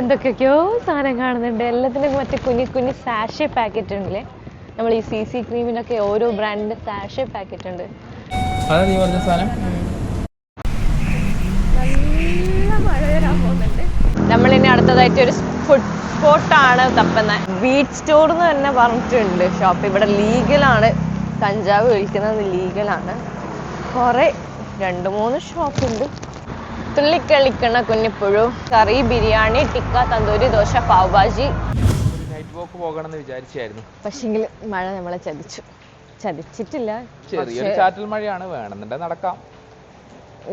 എന്തൊക്കെയൊക്കെയോ സാധനം കാണുന്നുണ്ട്. എല്ലാത്തിനും മറ്റേ കുഞ്ഞു കുഞ്ഞു സാഷെ പാക്കറ്റ് ഉണ്ടല്ലേ? നമ്മൾ ഈ സി സി ക്രീമിനൊക്കെ ഓരോ ബ്രാൻഡിന്റെ സാഷെ പാക്കറ്റ് ഉണ്ട്. അതാ നീ പറഞ്ഞ സാധനം? നമ്മൾ ഇനി അടുത്തതായിട്ട് ഒരു ഫുഡ് സ്പോട്ടാണ് തപ്പുന്നത്. ബീച്ച് സ്റ്റോർ എന്ന് തന്നെ പറഞ്ഞിട്ടുണ്ട്. ഷോപ്പ് ഇവിടെ ലീഗലാണ് കഞ്ചാവ് വിൽക്കുന്നത് ലീഗലാണ് കുറേ രണ്ട് മൂന്ന് ഷോപ്പുണ്ട് തുള്ളിക്കളിക്കണ കുഞ്ഞിപ്പുഴു കറി ബിരിയാണി ടിക്ക തന്തൂരി ദോശ പാവ് ഭാജി ഒരു നൈറ്റ് വാക്ക് പോകണമെന്ന് വിചാരിച്ചായിരുന്നു. പക്ഷെങ്കിൽ മഴ നമ്മളെ ചതിച്ചു. ചതിച്ചിട്ടില്ല ചെറിയൊരു ചാറ്റൽ മഴയാണ് വേണമെന്നുണ്ടെങ്കിൽ നടക്കാം.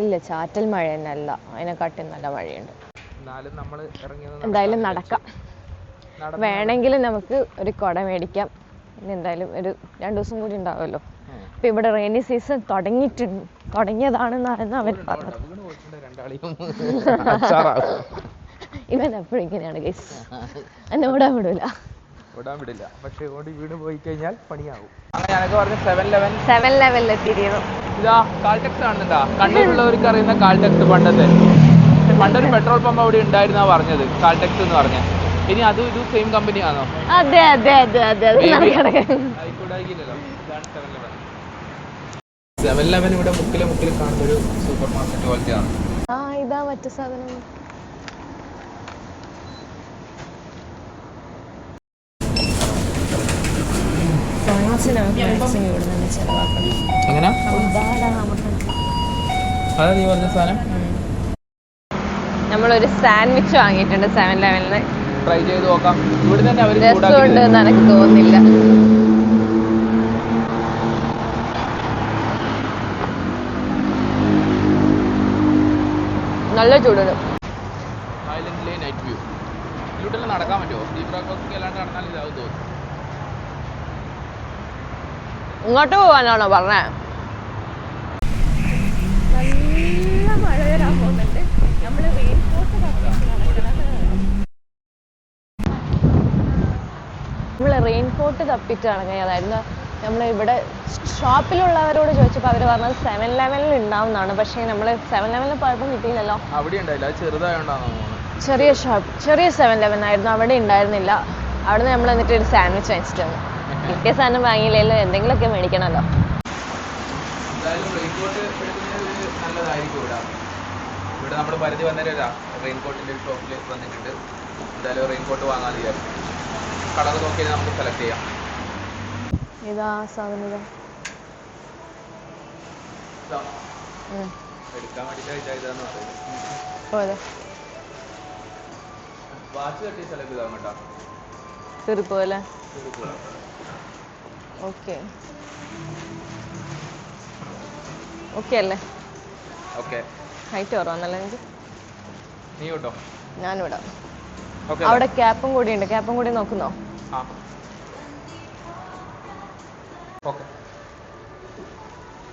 ഇല്ല ചാറ്റൽ മഴ തന്നെയല്ല. അതിനെക്കാട്ടി നല്ല മഴയുണ്ട്. എന്നാലും നമ്മൾ എന്തായാലും നടക്കാം വേണമെങ്കിൽ നമുക്ക് ഒരു കുട മേടിക്കാം. ഇനി എന്തായാലും ഒരു രണ്ടു ദിവസം കൂടി ഉണ്ടാവുമല്ലോ. അപ്പൊ ഇപ്പൊ ഇവിടെ റെയിനി സീസൺ തുടങ്ങിയിട്ടുണ്ട്. തുടങ്ങിയതാണെന്നാണ് അവർ പറഞ്ഞത് രണ്ടാളെയും അച്ചാറാവും. ഇവൻ എപ്പോഴും ഇങ്ങനെയാണ് ഗൈസ് എന്നെ ഓടാൻ വിടൂല. ഓടാൻ വിടില്ല. പക്ഷെ ഓടി വീണ് പോയി കഴിഞ്ഞാൽ പണിയാവും. അങ്ങനെ ഞാനൊക്കെ പറഞ്ഞു സെവൻ ലെവൻ സെവൻ ലെവലിൽ എത്തിയിരുന്നു. ഇതാ കാൾടെക്സ് കാണുന്നുണ്ടാ? കണ്ണൂരുള്ളവർക്ക് അറിയുന്ന കാൾടെക്സ് പണ്ടത്തെ. പണ്ടൊരു പെട്രോൾ പമ്പ് അവിടെ ഉണ്ടായിരുന്നാ പറഞ്ഞത് കാൾടെക്സ് എന്ന് പറഞ്ഞ. ഇനി അതും ഇതും സെയിം കമ്പനി ആണോ? അതെ അതെ അതെ അതെ. സെവൻ ലെവൻ ഇവിടെ മുക്കിലെ മുക്കിൽ കാണുന്ന ഒരു സൂപ്പർ മാർക്കറ്റ് പോലത്തെയാണ്. ആ ഇതാ മറ്റു സാധനം. നമ്മളൊരു സാൻഡ്വിച്ച് വാങ്ങിയിട്ടുണ്ട് സെവൻ ലെവലിന് ട്രൈ ചെയ്ത് നോക്കാം. ഇവിടെ തന്നെ അവർ രസമുണ്ട് എന്ന് എനിക്ക് തോന്നുന്നില്ല നല്ല ചൂടുണ്ട് നൈറ്റ് വ്യൂ നടക്കാൻ പറ്റുമോ? സ്റ്റീപ് റോക്ക് അല്ലാണ്ട് നടന്നാൽ ഇതാവും തോന്നുന്നു. ഇങ്ങോട്ട് പോവാനാണോ പറഞ്ഞേ? നല്ല മഴ വരാൻ പോകുന്നുണ്ട്. നമ്മൾ നമ്മൾ റെയിൻകോട്ട് തപ്പിട്ടാണ് അതായിരുന്നു നമ്മൾ ഇവിടെ ഷോപ്പിലുള്ളവരോട് ചോദിച്ചപ്പോൾ അവർ പറഞ്ഞത് സെവൻ ലെവലിൽ ഉണ്ടാവുന്നതാണ്. പക്ഷേ നമ്മൾ സെവൻ ലെവനിൽ പോയപ്പോൾ കിട്ടിയില്ലല്ലോ. അവിടെ ഉണ്ടായില്ല. തോന്നുന്നു. ചെറിയ ഷോപ്പ് ചെറിയ സെവൻ ലെവൻ ആയിരുന്നു. അവിടെ ഉണ്ടായിരുന്നില്ല. അവിടെ നിന്ന് നമ്മൾ എന്നിട്ട് ഒരു സാൻഡ്വിച്ച് വാങ്ങിച്ചിട്ട് വന്നു. കിട്ടിയ സാധനം വാങ്ങിയില്ലല്ലോ എന്തെങ്കിലുമൊക്കെ മേടിക്കണമല്ലോ. ഇവിടെ ഇവിടെ നമ്മൾ പരിധി വന്നേരാ റെയിൻകോട്ടിന്റെ ഷോപ്പിൽ വന്നിട്ടുണ്ട്. എന്തായാലും റെയിൻകോട്ട് വാങ്ങാൻ വിചാരിച്ചു കളർ നോക്കി നമുക്ക് സെലക്ട് ചെയ്യാം. ഇതാ സാധനം ഇതാ തീർപ്പോലെ ഓക്കെ. ഓക്കെ അല്ലേ? ഓക്കെ. ഹൈറ്റ് കുറവാന്നല്ലേ എനിക്ക് നീ ഓക്കെ അവിടെ ക്യാപ്പും കൂടി ഉണ്ട്. ക്യാപ്പും കൂടി നോക്കുന്നോ? ആ.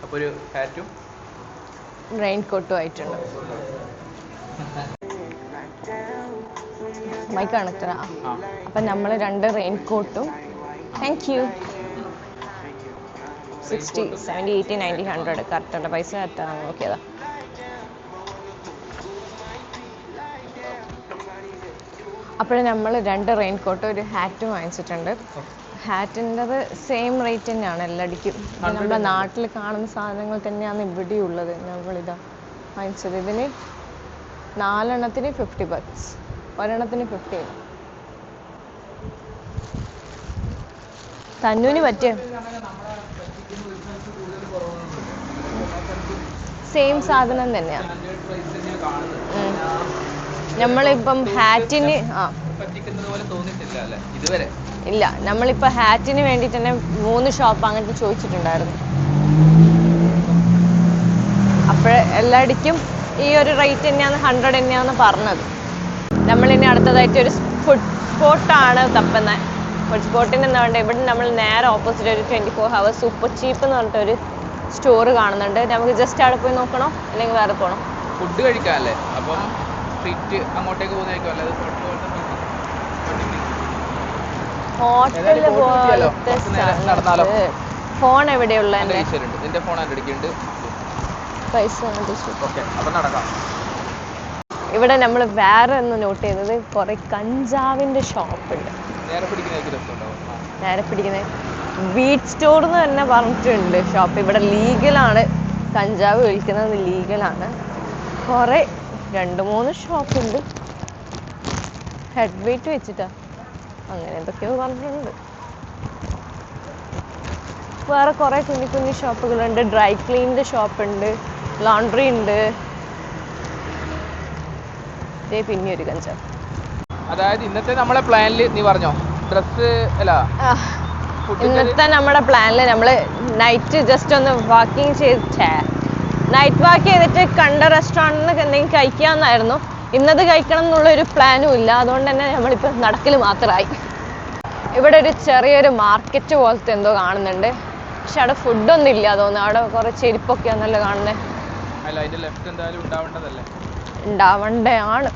അപ്പോൾ ഒരു ഹാറ്റും റെയിൻ കോട്ടും ആയിട്ടുണ്ട് മൈക്ക് കണക്ടറാ ആ. അപ്പം നമ്മൾ രണ്ട് റെയിൻ കോട്ടും thank you sixty seventy eighty ninety hundred കറക്റ്റുണ്ട് പൈസ കറക്റ്റാണ് നോക്കിയതാ. അപ്പോൾ നമ്മൾ രണ്ട് റെയിൻ കോട്ടും ഒരു ഹാറ്റും വാങ്ങിച്ചിട്ടുണ്ട്. ഹാറ്റിന്റെത് സെയിം റേറ്റ് തന്നെയാണ് എല്ലാടിക്കും നമ്മുടെ നാട്ടിൽ കാണുന്ന സാധനങ്ങൾ തന്നെയാണ് ഇവിടെ ഉള്ളത് നമ്മളിതാ വാങ്ങിച്ചത്. ഇതിന് നാലെണ്ണത്തിന് ഫിഫ്റ്റി ബക്സ് ഒരെണ്ണത്തിന് ഫിഫ്റ്റി തന്നൂന് പറ്റിയ? സെയിം സാധനം തന്നെയാണ്. നമ്മളിപ്പം ഹാറ്റിന് ആ. പറ്റിക്കുന്നത് പോലെ തോന്നിയിട്ടില്ല അല്ലേ? ഇതുവരെ. ഇല്ല നമ്മളിപ്പോൾ ഹാറ്റിന് വേണ്ടി തന്നെ മൂന്ന് ഷോപ്പ് അങ്ങോട്ട് ചോദിച്ചിട്ടുണ്ടായിരുന്നു. അപ്പോൾ എല്ലായിടയ്ക്കും ഈ ഒരു റേറ്റ് തന്നെയാണ് ഹൺഡ്രഡ് തന്നെയാണ് പറഞ്ഞത്. നമ്മളിനി അടുത്തതായിട്ട് ഒരു ഫുഡ് സ്പോട്ടാണ് തപ്പുന്നത് ഫുഡ് സ്പോട്ടിന് എന്താ വേണ്ടത്? ഇവിടെ നമ്മൾ നേരെ ഓപ്പോസിറ്റ് ഒരു twenty four hours super cheap എന്ന് പറഞ്ഞിട്ടൊരു സ്റ്റോർ കാണുന്നുണ്ട്. നമുക്ക് ജസ്റ്റ് അവിടെ പോയി നോക്കണോ? അല്ലെങ്കിൽ വേറെ പോകണോ ഫുഡ് കഴിക്കാനല്ലേ? അപ്പം സ്ട്രീറ്റ് അങ്ങോട്ടേക്ക് പോകുന്നതായിരിക്കും അല്ലാതെ നേരം നടന്നാലോ? ഫോൺ എവിടെയുള്ള നിന്റെ ഫോൺ എന്റെ പൈസ ഓക്കെ അപ്പം നടക്കാം. ഇവിടെ നമ്മൾ വേറെ ഒന്ന് നോട്ട് ചെയ്തത് കുറെ കഞ്ചാവിന്റെ ഷോപ്പ് ഉണ്ട്. നേരെ പിടിക്കുന്നത് വീറ്റ് സ്റ്റോർ എന്ന് തന്നെ പറഞ്ഞിട്ടുണ്ട്. ഷോപ്പ് ഇവിടെ ലീഗലാണ് കഞ്ചാവ് വിൽക്കുന്നത് ലീഗലാണ് കുറെ രണ്ട് മൂന്ന് ഷോപ്പ് ഉണ്ട്. ഹെഡ് വെയിറ്റ് വെച്ചിട്ടാ. അങ്ങനെ എന്തൊക്കെയോ പറഞ്ഞിട്ടുണ്ട്. വേറെ കുറേ കുഞ്ഞു കുഞ്ഞു ഷോപ്പുകളുണ്ട്. ഡ്രൈ ക്ലീനിന്റെ ഷോപ്പ് ഉണ്ട് ലോണ്ടറി ഉണ്ട്. ഇതേ പിന്നെ ഒരു കഞ്ചാവ്. അതായത് ഇന്നത്തെ നമ്മളെ പ്ലാനിൽ നീ പറഞ്ഞോ? ഡ്രസ് അല്ല ഇന്നത്തെ നമ്മുടെ പ്ലാനിൽ നമ്മൾ നൈറ്റ് ജസ്റ്റ് ഒന്ന് വാക്കിംഗ് ചെയ്ത് നൈറ്റ് വാക്ക് ചെയ്തിട്ട് കണ്ട റെസ്റ്റോറന്റിൽ എന്തെങ്കിലും കഴിക്കാമെന്നായിരുന്നു ഇന്നത് കഴിക്കണം എന്നുള്ളൊരു പ്ലാനും ഇല്ല. അതുകൊണ്ട് തന്നെ നമ്മളിപ്പോൾ നടക്കൽ മാത്രമായി ഇവിടെ ഒരു ചെറിയൊരു മാർക്കറ്റ് പോലത്തെ എന്തോ കാണുന്നുണ്ട്. പക്ഷെ അവിടെ ഫുഡൊന്നും ഇല്ല തോന്നുന്നു. അവിടെ കുറേ കാണുന്നത് ലെഫ്റ്റ് എന്തായാലും ഉണ്ടാവേണ്ടതല്ലേ? ഉണ്ടാവണ്ടയാണ്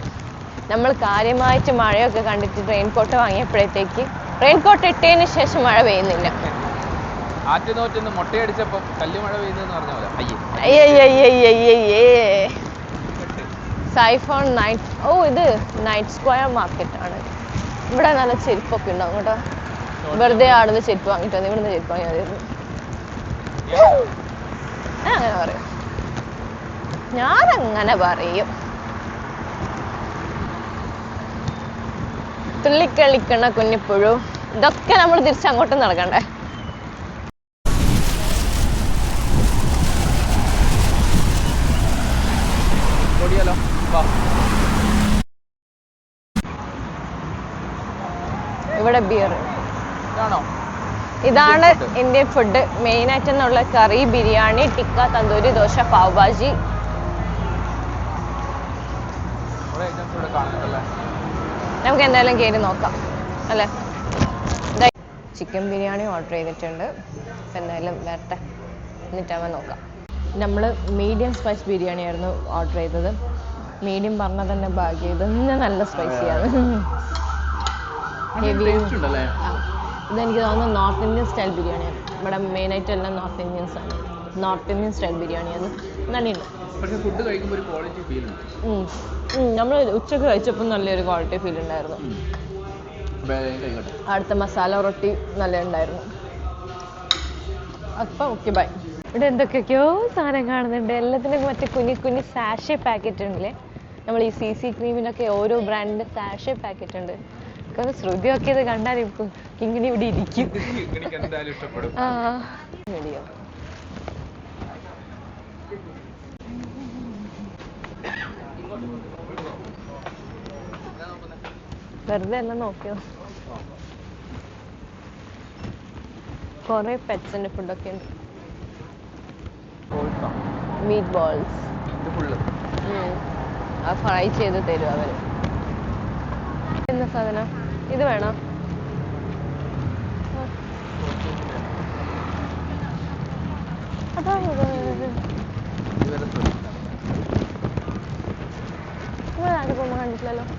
നമ്മൾ കാര്യമായിട്ട് മഴയൊക്കെ കണ്ടിട്ട് റെയിൻ കോട്ട് വാങ്ങിയപ്പോഴത്തേക്ക് റെയിൻ കോട്ട് ഇട്ടതിന് ശേഷം മഴ പെയ്യുന്നില്ല. ആറ്റു നോറ്റൊന്ന് മുട്ടയടിച്ചപ്പോ കല്ല് മഴ പെയ്തെന്ന് പറഞ്ഞ പോലെ. അയ്യേ. അയ്യയ്യയ്യയ്യയ്യേ. സൈഫോൺ നൈറ്റ് ഓ ഇത് നൈറ്റ് സ്ക്വയർ മാർക്കറ്റ് ആണ്. ഇവിടെ നല്ല ചെരുപ്പൊക്കെ ഉണ്ടാവും കേട്ടോ. വെറുതെ ആടുന്ന ചെരുപ്പ് വാങ്ങിട്ട് വന്നു ഇവിടുന്ന് ചെരുപ്പ് വാങ്ങിയാൽ മതിയായിരുന്നു അങ്ങനെ പറയും. ഞാൻ അങ്ങനെ പറയും. തുള്ളിക്കളിക്കണ കുഞ്ഞിപ്പുഴു. ഇതൊക്കെ നമ്മൾ തിരിച്ചങ്ങോട്ടും നടക്കണ്ടേ? ഇവിടെ ബിയർ ഇതാണോ. ഇന്ത്യൻ ഫുഡ് മെയിൻ ആയിട്ട് എന്നുള്ള കറി ബിരിയാണി ടിക്ക തന്തൂരി ദോശ പാവ് ഭാജി നമുക്ക് എന്തായാലും കയറി നോക്കാം അല്ലേ? ചിക്കൻ ബിരിയാണി ഓർഡർ ചെയ്തിട്ടുണ്ട്. അപ്പം എന്തായാലും വരട്ടെ. എന്നിട്ടാകുമ്പോൾ നോക്കാം. നമ്മൾ മീഡിയം സ്പൈസ് ബിരിയാണി ആയിരുന്നു ഓർഡർ ചെയ്തത്. മീഡിയം പറഞ്ഞാൽ തന്നെ ഭാഗ്യം. ഇതൊന്നും നല്ല സ്പൈസിയാണ് ആ, ഇതെനിക്ക് തോന്നുന്നു നോർത്ത് ഇന്ത്യൻ സ്റ്റൈൽ ബിരിയാണിയാണ് ഇവിടെ മെയിനായിട്ട് എല്ലാം നോർത്ത് ഇന്ത്യൻസ് ആണ്. നോർത്ത് ഇന്ത്യൻ സ്റ്റൈൽ ബിരിയാണിയാണ് നല്ലുണ്ട് പക്ഷെ ഫുഡ് കഴിക്കുമ്പോൾ ഒരു ക്വാളിറ്റി ഫീൽ ഉണ്ട്. നമ്മൾ ഉച്ചയ്ക്ക് കഴിച്ചപ്പോൾ നല്ലൊരു ക്വാളിറ്റി ഫീൽ ഉണ്ടായിരുന്നു. അടുത്ത മസാല റൊട്ടി നല്ല ഉണ്ടായിരുന്നു അപ്പം ഓക്കെ ബൈ ഇവിടെ എന്തൊക്കെയൊക്കെയോ സാധനം കാണുന്നുണ്ട്. എല്ലാത്തിനും മറ്റേ കുഞ്ഞി കുഞ്ഞി സാഷെ പാക്കറ്റ് ഉണ്ടല്ലേ? നമ്മൾ ഈ സി സി ക്രീമിനൊക്കെ ഓരോ ബ്രാൻഡിന്റെ സാഷെ പാക്കറ്റ് ഉണ്ട്. ഒക്കെ ശ്രുതിയൊക്കെ ഇത് കണ്ടാൽ ഇപ്പൊ ഇങ്ങനെ ഇവിടെ ഇരിക്കും. ആ. വീഡിയോ വെറുതെ എല്ലാം നോക്കിയോ? കുറെ പെറ്റ്സിന്റെ ഫുഡൊക്കെ ഉണ്ട്. മീറ്റ് ബോൾസ് ആ ഫ്രൈ ചെയ്ത് തരും അവർ. എന്ന സാധനം? ഇത് വേണോ.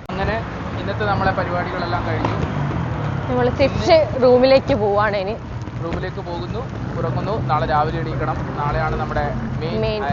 അങ്ങനെ ഇന്നത്തെ നമ്മളെ പരിപാടികളെല്ലാം കഴിഞ്ഞു. നമ്മൾ തിരിച്ച് റൂമിലേക്ക് പോവാണ് ഇനി. റൂമിലേക്ക് പോകുന്നു ഉറങ്ങുന്നു. നാളെ രാവിലെ എണീക്കണം. നാളെയാണ് നമ്മുടെ മെയിൻ